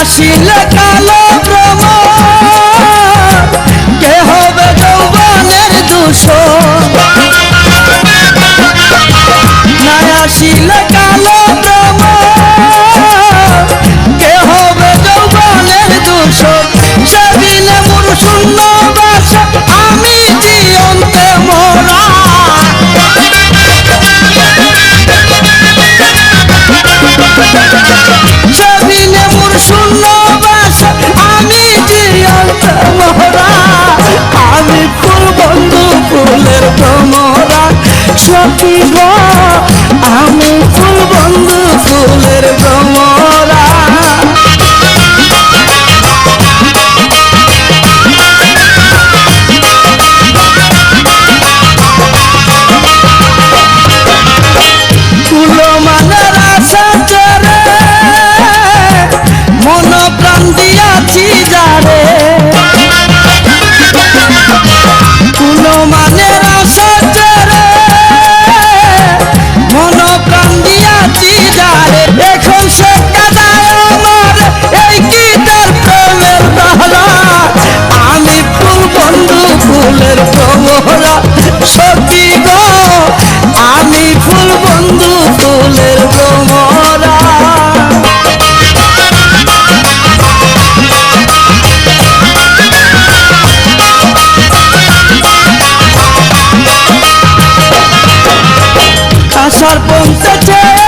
আসিলে কালো আসার পৌঁছেছে।